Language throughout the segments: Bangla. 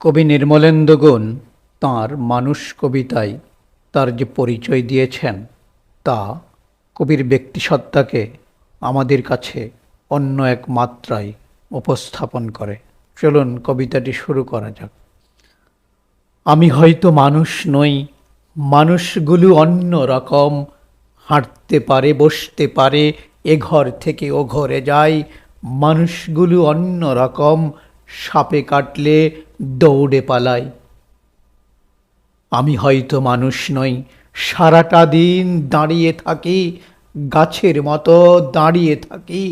কবি নির্মলেন্দু গুণ তাঁর মানুষ কবিতায় তার যে পরিচয় দিয়েছেন, তা কবির ব্যক্তিসত্তাকে আমাদের কাছে অন্য এক মাত্রায় উপস্থাপন করে। চলুন কবিতাটি শুরু করা যাক। আমি হয়তো মানুষ নই, মানুষগুলো অন্য রকম। হাঁটতে পারে, বসতে পারে, এ ঘর থেকে ও ঘরে যায়। মানুষগুলো অন্য রকম। সাপে কাটলে দৌড়ে পালাই। আমি হয়তো মানুষ নই, সারাটা দিন দাঁড়িয়ে থাকি, গাছের মতো দাঁড়িয়ে থাকি।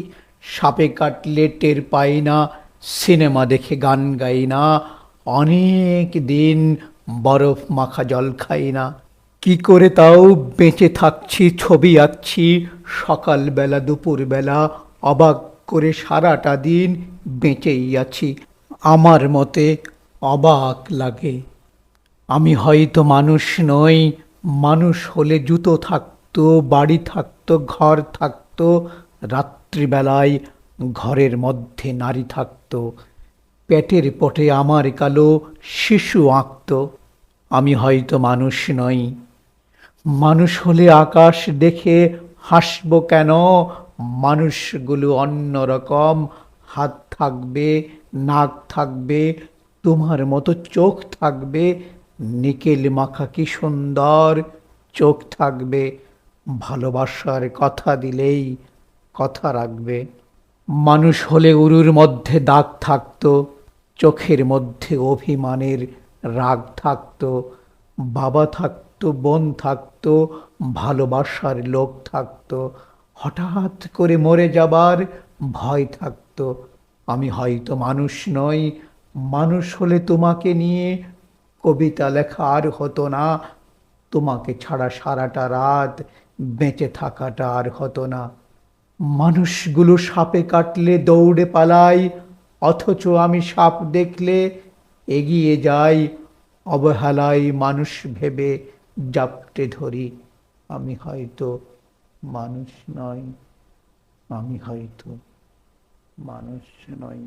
সাপে কাটলে টের পাই না, সিনেমা দেখে গান গাই না, অনেক দিন বরফ মাখা জল খাই না। কি করে তাও বেঁচে থাকছি, ছবি আঁকছি, সকালবেলা, দুপুরবেলা, অবাক করে সারাটা দিন বেঁচেই আছি। আমার মতে অবাক লাগে। আমি হয়তো মানুষ নই, মানুষ হলে জুতো থাকতো, বাড়ি থাকতো, ঘর থাকতো, রাত্রিবেলায় ঘরের মধ্যে নারী থাকতো। পেটের পটে আমার কালো শিশু আঁকত। আমি হয়তো মানুষ নই। মানুষ হলে আকাশ দেখে হাসব কেন? মানুষগুলো অন্যরকম, হাত থাকবে নাক থাকবে, তোমার মতো চোখ থাকবে নিকেল মাখা কি সুন্দর চোখ থাকবে। ভালোবাসার কথা দিলেই কথা রাখবে। মানুষ হলে উরুর মধ্যে দাগ থাকতো, চোখের মধ্যে অভিমানের রাগ থাকতো। বাবা থাকতো, বোন থাকতো, ভালোবাসার লোক থাকতো। হঠাৎ করে মরে যাবার ভয় থাকতো। আমি হয়তো মানুষ নই, মানুষ হলে তোমাকে নিয়ে কবিতা লেখা আর হতো না। তোমাকে ছাড়া সারাটা রাত বেঁচে থাকাটা আর হতো না। মানুষগুলো সাপে কাটলে দৌড়ে পালাই, অথচ আমি সাপ দেখলে এগিয়ে যাই। অবহেলায় মানুষ ভেবে জাপটে ধরি, আমি হয়তো মানুষ নয় আমি হয়তো মানুষ নই